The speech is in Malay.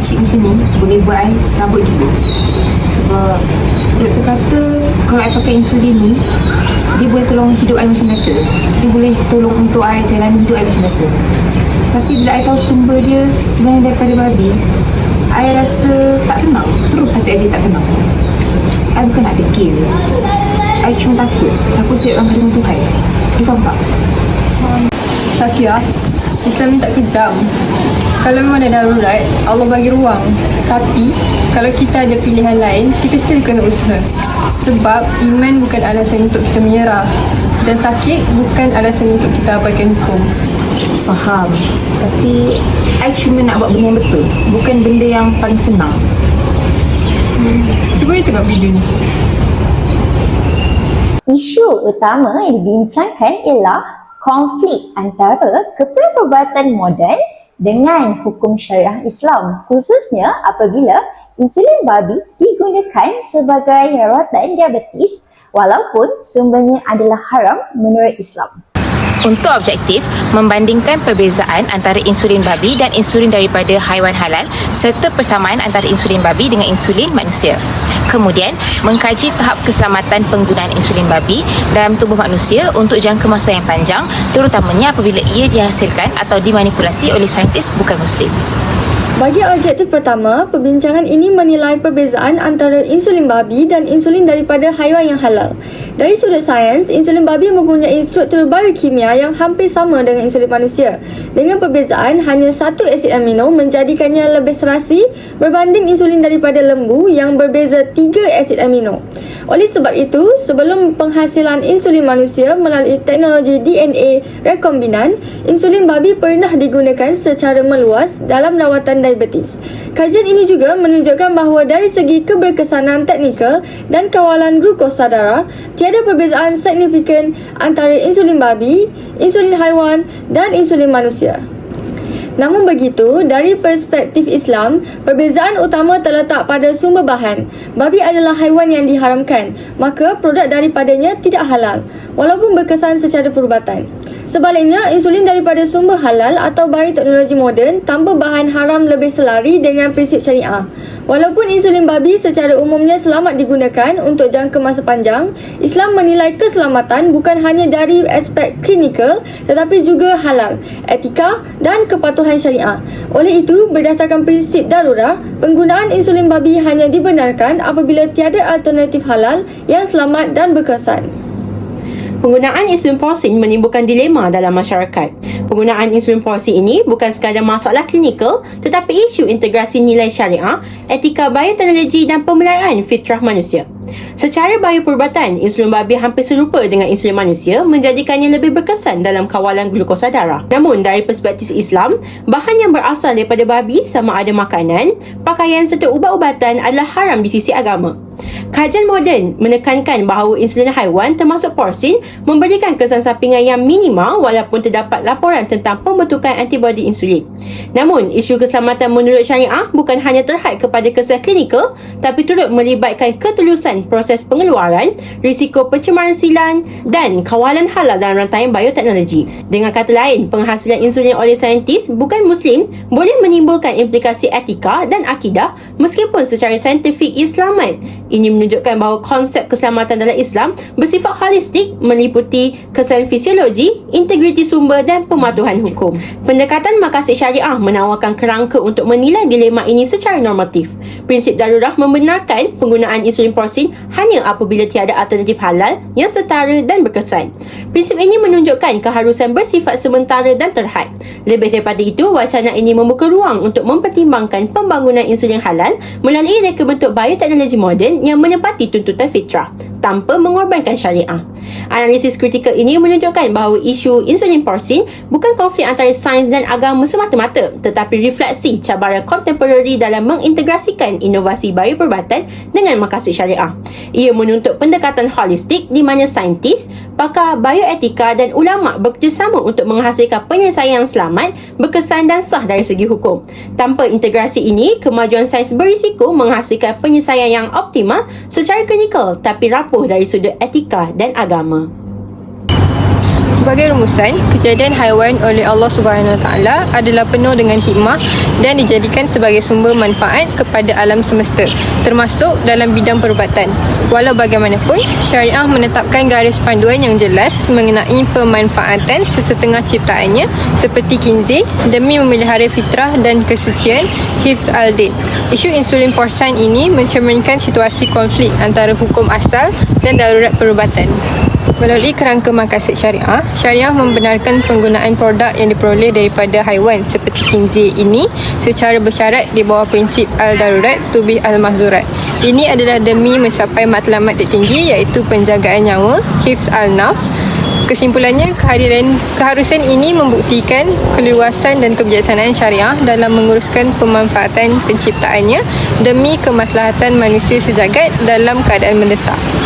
dia buat I serabut juga. Sebab doktor kata kalau I pakai insulin ni dia boleh tolong hidup I macam biasa. Dia boleh tolong untuk I jalani hidup I macam biasa. Tapi bila I tahu sumber dia sebenarnya daripada babi I rasa tak tenang terus hati jadi tak tenang I bukan nak degil I cuma takut. Takut sujud dengan kandungan Tuhan. You faham tak? Takia, Islam ni tak kejam. Kalau memang ada darurat, Allah bagi ruang. Tapi, kalau kita ada pilihan lain, kita still kena usaha. Sebab iman bukan alasan untuk kita menyerah. Dan sakit bukan alasan untuk kita abaikan hukum. Faham Tapi I cuma nak buat benda yang betul Bukan benda yang paling senang Cuba you tengok video ni. Isu utama yang dibincangkan ialah konflik antara keperubatan moden dengan hukum syariah Islam khususnya apabila insulin babi digunakan sebagai rawatan diabetes walaupun sumbernya adalah haram menurut Islam. Untuk objektif, membandingkan perbezaan antara insulin babi dan insulin daripada haiwan halal serta persamaan antara insulin babi dengan insulin manusia. Kemudian, mengkaji tahap keselamatan penggunaan insulin babi dalam tubuh manusia untuk jangka masa yang panjang terutamanya apabila ia dihasilkan atau dimanipulasi oleh saintis bukan muslim. Bagi objektif pertama, perbincangan ini menilai perbezaan antara insulin babi dan insulin daripada haiwan yang halal. Dari sudut sains, insulin babi mempunyai struktur biokimia yang hampir sama dengan insulin manusia. Dengan perbezaan hanya satu asid amino menjadikannya lebih serasi berbanding insulin daripada lembu yang berbeza tiga asid amino. Oleh sebab itu, sebelum penghasilan insulin manusia melalui teknologi DNA rekombinan, insulin babi pernah digunakan secara meluas dalam rawatan diabetes. Kajian ini juga menunjukkan bahawa dari segi keberkesanan teknikal dan kawalan glukosa darah, tiada perbezaan signifikan antara insulin babi, insulin haiwan dan insulin manusia. Namun begitu, dari perspektif Islam, perbezaan utama terletak pada sumber bahan. Babi adalah haiwan yang diharamkan, maka produk daripadanya tidak halal, walaupun berkesan secara perubatan. Sebaliknya, insulin daripada sumber halal atau bayi teknologi moden tanpa bahan haram lebih selari dengan prinsip syariah. Walaupun insulin babi secara umumnya selamat digunakan untuk jangka masa panjang, Islam menilai keselamatan bukan hanya dari aspek klinikal tetapi juga halal, etika dan kepatuhan syariah. Oleh itu, berdasarkan prinsip darurat, penggunaan insulin babi hanya dibenarkan apabila tiada alternatif halal yang selamat dan berkesan. Penggunaan insulin porsin menimbulkan dilema dalam masyarakat. Penggunaan insulin porsin ini bukan sekadar masalah klinikal tetapi isu integrasi nilai syariah, etika bioteknologi dan pemeliharaan fitrah manusia. Secara bioperubatan, insulin babi hampir serupa dengan insulin manusia menjadikannya lebih berkesan dalam kawalan glukosa darah. Namun dari perspektif Islam, bahan yang berasal daripada babi sama ada makanan, pakaian serta ubat-ubatan adalah haram di sisi agama. Kajian moden menekankan bahawa insulin haiwan termasuk porsin memberikan kesan sampingan yang minima walaupun terdapat laporan tentang pembentukan antibodi insulin. Namun, isu keselamatan menurut syariah bukan hanya terhad kepada kesan klinikal tapi turut melibatkan ketulusan proses pengeluaran, risiko pencemaran silan dan kawalan halal dalam rantaian bioteknologi. Dengan kata lain, penghasilan insulin oleh saintis bukan muslim boleh menimbulkan implikasi etika dan akidah meskipun secara saintifik ia selamat. Ini menunjukkan bahawa konsep keselamatan dalam Islam bersifat holistik meliputi kesan fisiologi, integriti sumber dan pematuhan hukum. Pendekatan makasih syariah menawarkan kerangka untuk menilai dilema ini secara normatif. Prinsip darurat membenarkan penggunaan insulin porsin hanya apabila tiada alternatif halal yang setara dan berkesan. Prinsip ini menunjukkan keharusan bersifat sementara dan terhad. Lebih daripada itu, wacana ini membuka ruang untuk mempertimbangkan pembangunan insulin halal melalui reka bentuk bioteknologi moden yang menepati tuntutan fitrah tanpa mengorbankan syariah. Analisis kritikal ini menunjukkan bahawa isu insulin porsin bukan konflik antara sains dan agama semata-mata tetapi refleksi cabaran kontemporari dalam mengintegrasikan inovasi bioperubatan dengan makasih syariah. Ia menuntut pendekatan holistik di mana saintis, pakar bioetika dan ulama bekerjasama untuk menghasilkan penyelesaian yang selamat, berkesan dan sah dari segi hukum. Tanpa integrasi ini, kemajuan sains berisiko menghasilkan penyelesaian yang optimal secara klinikal tapi rapuh dari sudut etika dan agama. Sebagai rumusan, kejadian haiwan oleh Allah Subhanahu Wa Taala adalah penuh dengan hikmah dan dijadikan sebagai sumber manfaat kepada alam semesta, termasuk dalam bidang perubatan. Walau bagaimanapun, syariah menetapkan garis panduan yang jelas mengenai pemanfaatan sesetengah ciptaannya seperti kinzih demi memelihara fitrah dan kesucian hifz al-din. Isu insulin porcine ini mencerminkan situasi konflik antara hukum asal dan darurat perubatan. Melalui kerangka makasid syariah, syariah membenarkan penggunaan produk yang diperoleh daripada haiwan seperti khinzir ini secara bersyarat di bawah prinsip al-darurat tubih al-mahzurat. Ini adalah demi mencapai matlamat tertinggi iaitu penjagaan nyawa, hifz al-nafs. Kesimpulannya, kehadiran keharusan ini membuktikan keluasan dan kebijaksanaan syariah dalam menguruskan pemanfaatan penciptaannya demi kemaslahatan manusia sejagat dalam keadaan mendesak.